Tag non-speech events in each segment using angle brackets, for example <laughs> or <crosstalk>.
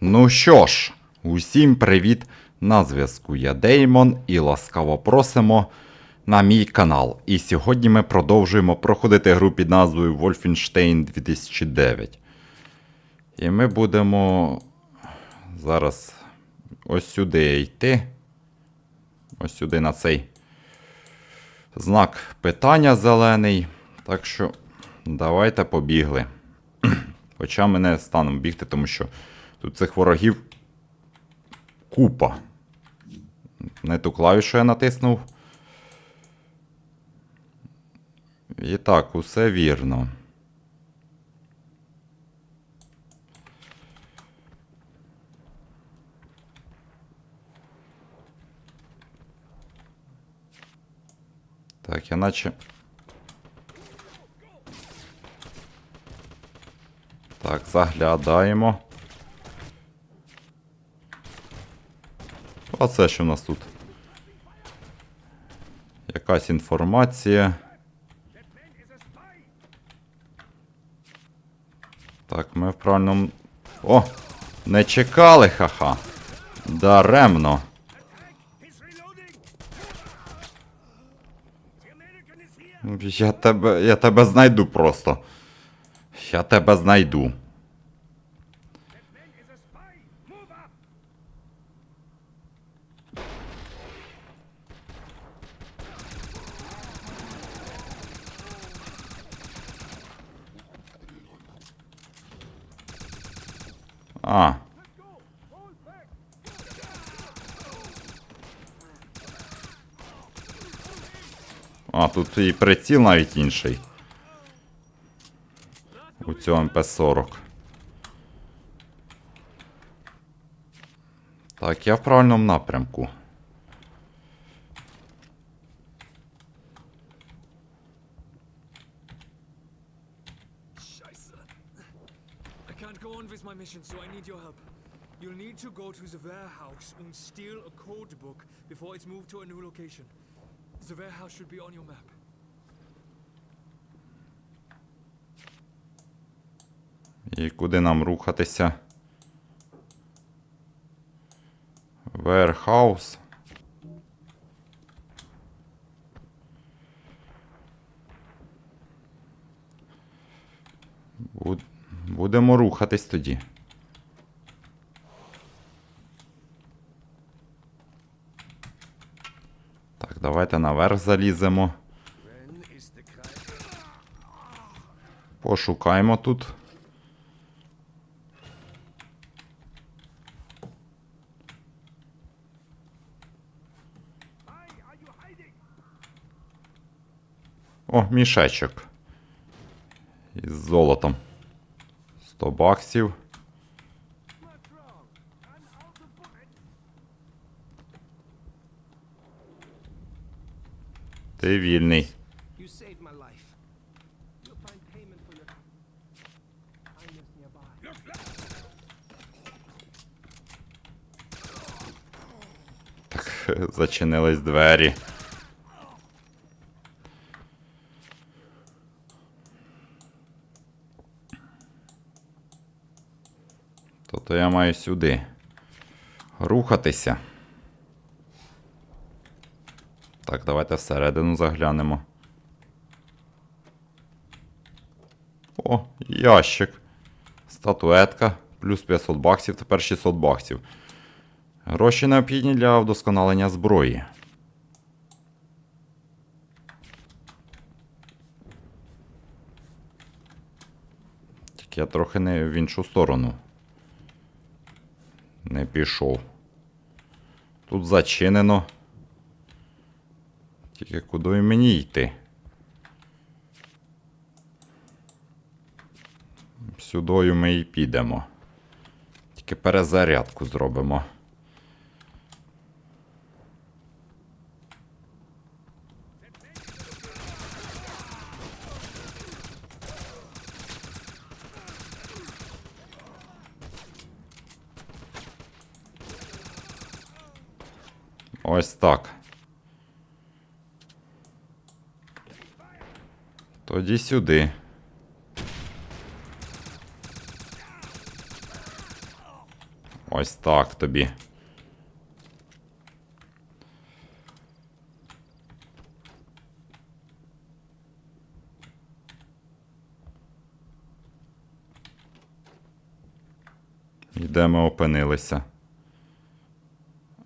Ну що ж, усім привіт! На зв'язку я Деймон і ласкаво просимо на мій канал. І сьогодні ми продовжуємо проходити гру під назвою Wolfenstein 2009. І ми будемо зараз ось сюди йти. Ось сюди на цей знак питання зелений. Так що давайте побігли. <clears throat> Хоча ми не станемо бігти, тому що тут цих ворогів купа. Не ту клавішу я натиснув. І так, усе вірно. Так, я наче. Так, заглядаємо. А це що в нас тут? Якась інформація. Так, ми в правильному. О! Не чекали, ха-ха. Даремно. Here! Я тебе. Я тебе знайду просто. Я тебе знайду. А. А, тут і приціл навіть інший. У цього МП-40. Так, я в правильному напрямку. Scheiße. I can't go on with my mission, so I need your help. You'll need to go to the warehouse and steal a code book before it's moved to a new location. The warehouse should be on your map. І куди нам рухатися? Warehouse. Будемо рухатись тоді. Так, давайте наверх заліземо. Пошукаємо тут. О, мішечок. Із золотом. 100 баксів. Kindness nearby. Так, <laughs> зачинились двері. Тобто я маю сюди рухатися. Так, давайте всередину заглянемо. О, ящик. Статуетка. Плюс 500 баксів, тепер 600 баксів. Гроші необхідні для вдосконалення зброї. Тільки я трохи не в іншу сторону. Не пішов. Тут зачинено. Тільки куди мені йти? Сюдою ми і підемо. Тільки перезарядку зробимо. Ось так. Тоді сюди. Ось так тобі. І де ми опинилися?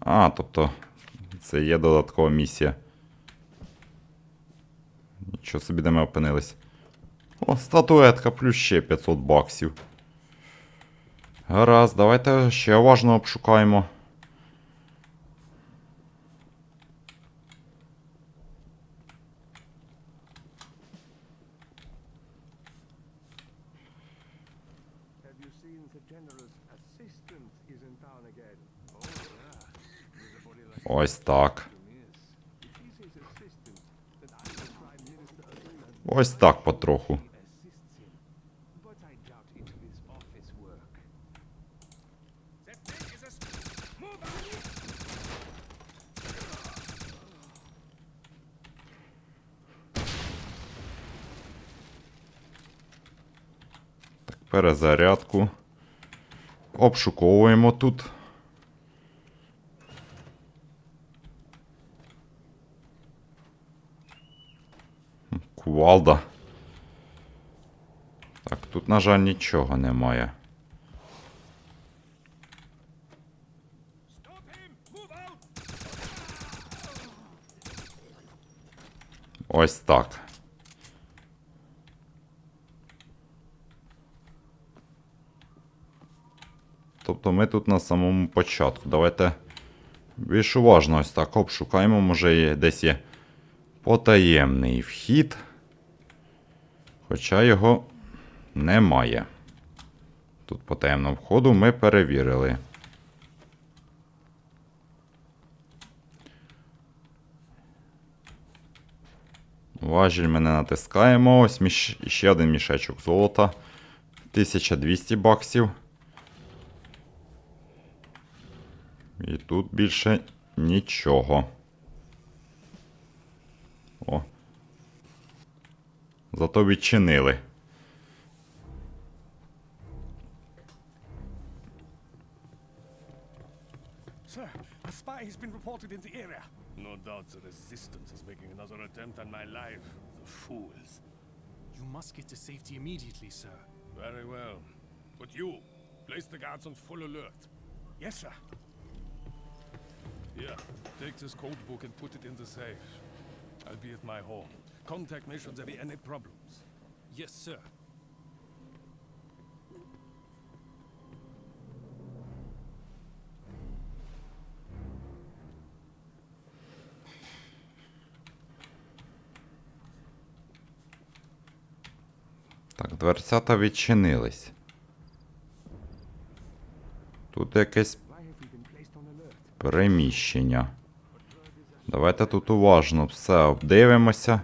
А, тобто, це є додаткова місія. Нічого собі, де ми опинились. О, статуетка, плюс ще 500 баксів. Гаразд, давайте ще уважно обшукаємо. Have you Ось так потроху. Перезарядку. Обшуковуємо тут. Хм, Кувалда. Так, тут, на жаль, нічого немає. Ось так. Тобто ми тут на самому початку. Давайте більш уважно ось так обшукаємо. Може є, десь є потаємний вхід. Хоча його немає. Тут по таємному входу ми перевірили. Важіль ми не натискаємо. Ось міш... ще один мішечок золота. 1200 баксів. І тут більше нічого. О. Зато відчинили. Sir, a spy has been reported in the area. No doubt the resistance is making another attempt on my life. The fools. You must get to safety immediately, sir. Very well. But you, place the guards on full alert. Yes, sir. Here, take this code book and put it in the safe. I'll be at my home. Contact me should there be any problems. Yes, sir. Так, дверцята відчинились. Тут якесь приміщення. Давайте тут уважно все обдивимося.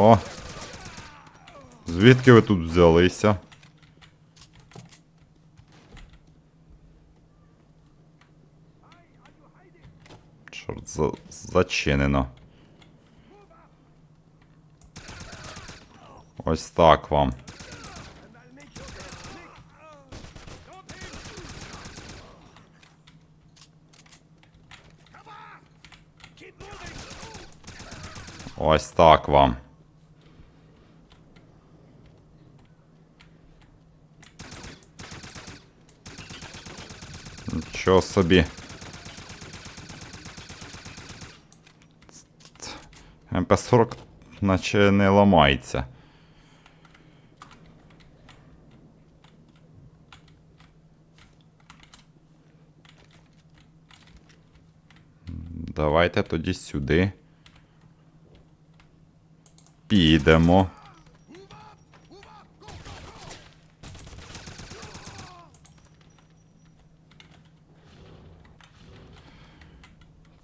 О! Звідки ви тут взялися? Чорт, за... зачинено. Ось так вам. Ось так вам. Нічого собі. МП-40 наче не ламається. Давайте тоді сюди. Підемо.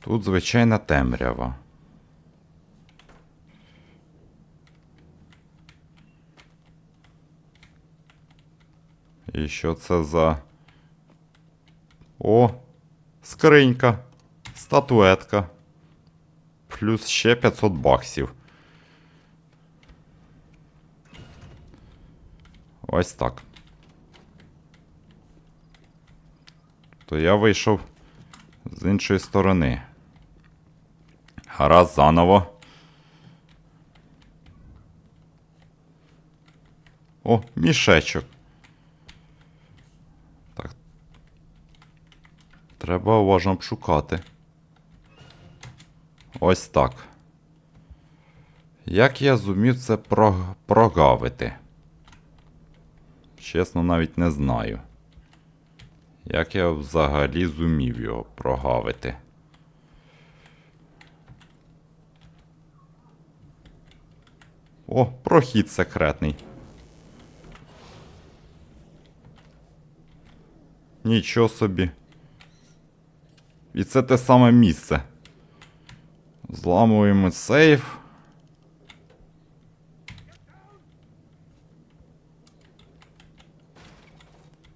Тут звичайна темрява. І що це за. О! Скринька, статуетка. Плюс ще 500 баксів. Ось так. То я вийшов з іншої сторони. Гаразд заново. О, мішечок. Так. Треба уважно обшукати. Ось так. Як я зумів це про... прогавити? Чесно, навіть не знаю. Як я взагалі зумів його прогавити? О, прохід секретний. Нічого собі. І це те саме місце. Зламуємо сейф.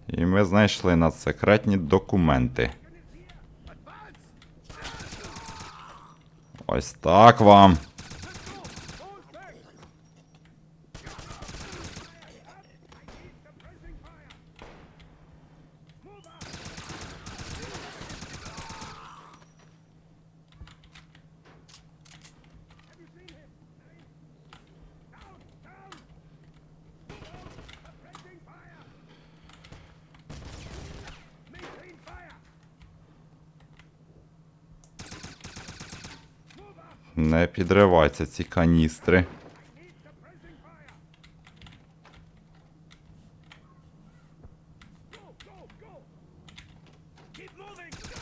І ми знайшли надсекретні документи. Ось так вам. Не підриваються ці каністри.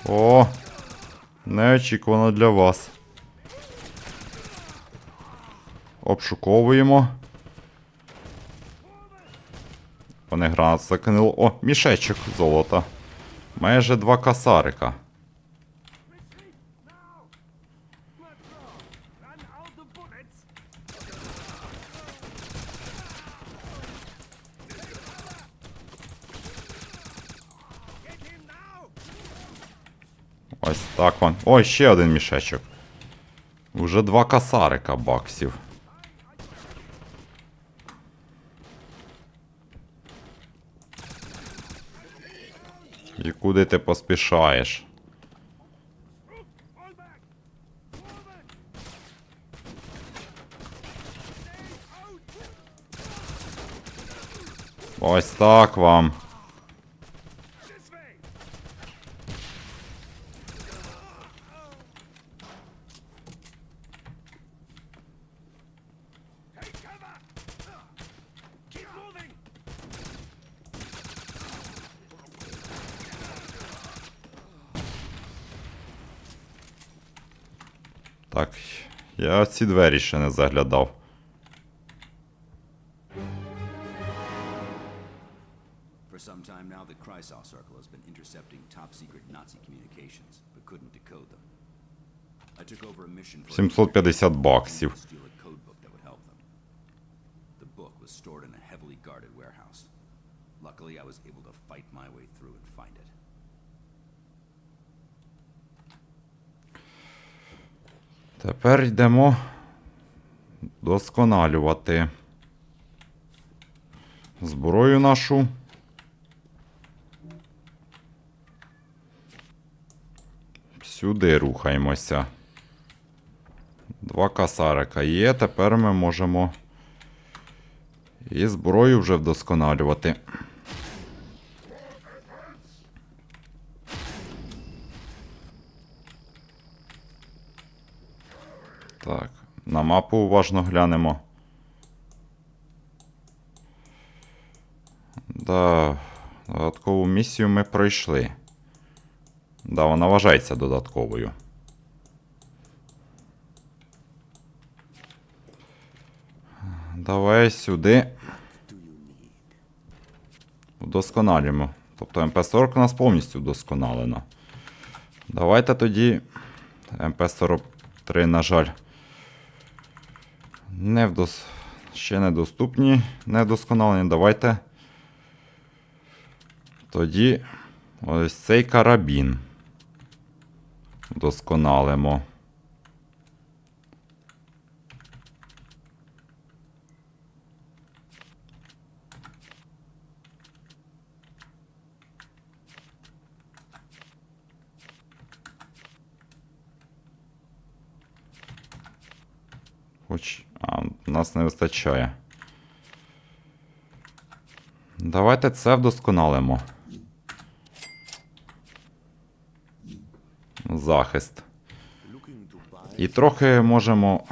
О! Неочікувано для вас. Обшуковуємо. Вони гранат закинули. О, мішечок золота. Майже два касарика. Ось так он. Ой, ще один мішечок. Уже два касарика баксів. І куди ти поспішаєш? Ось так вам. Я в ці двері ще не заглядав. For some time now, the Kreisau Circle has been intercepting top secret Nazi communications, but couldn't decode them. I took over a mission for 750 баксів. The book was stored in a heavily guarded warehouse. Luckily, I was able to fight my way through and find it. Тепер йдемо досконалювати зброю нашу. Сюди рухаємося. Два касарика є, тепер ми можемо і зброю вже вдосконалювати. Так, на мапу уважно глянемо. Да, додаткову місію ми пройшли. Да, вона вважається додатковою. Давай сюди. Вдосконалюємо. Тобто МП-40 у нас повністю вдосконалено. Давайте тоді. МП-43, на жаль не вдос... ще недоступні, недосконалені. Давайте тоді ось цей карабін вдосконалимо. Хоч нас не вистачає. Давайте це вдосконалимо. Захист. І трохи можемо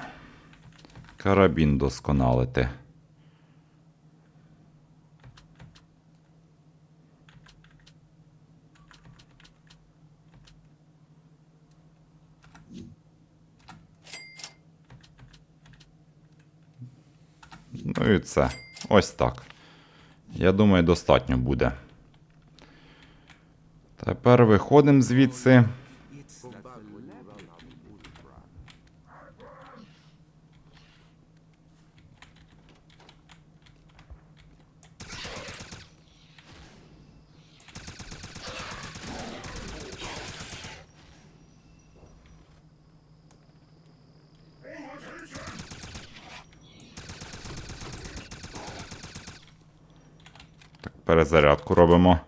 карабін досконалити. Ну і це. Ось так. Я думаю, достатньо буде. Тепер виходимо звідси. Так, перезарядку робимо.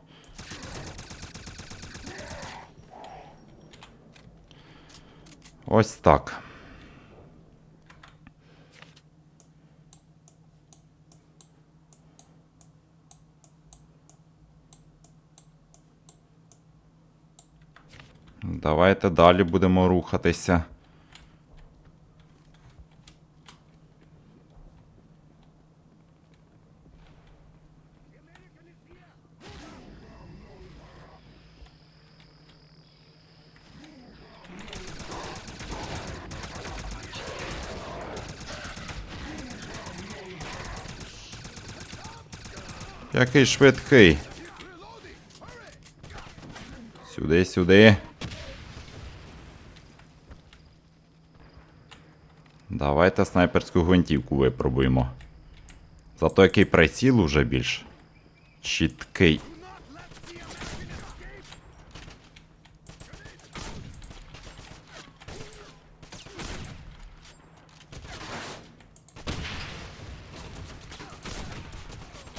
Ось так. Давайте далі будемо рухатися. Який швидкий. Сюди, сюди. Давайте снайперську гвинтівку випробуємо. Зато який приціл уже більш чіткий.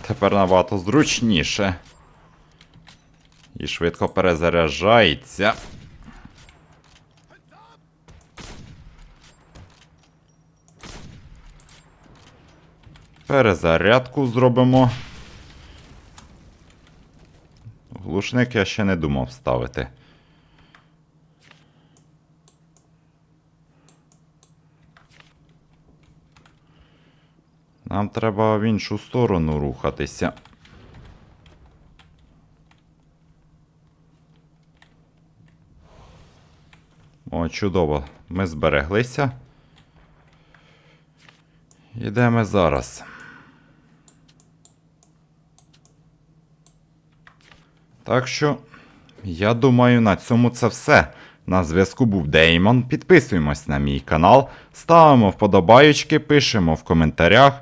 Тепер набагато зручніше. І швидко перезаряджається. Перезарядку зробимо. Глушник я ще не думав ставити. Нам треба в іншу сторону рухатися. О, чудово. Ми збереглися. Йдемо зараз. Так що, я думаю, на цьому це все. На зв'язку був Деймон. Підписуємось на мій канал, ставимо вподобаючки, пишемо в коментарях.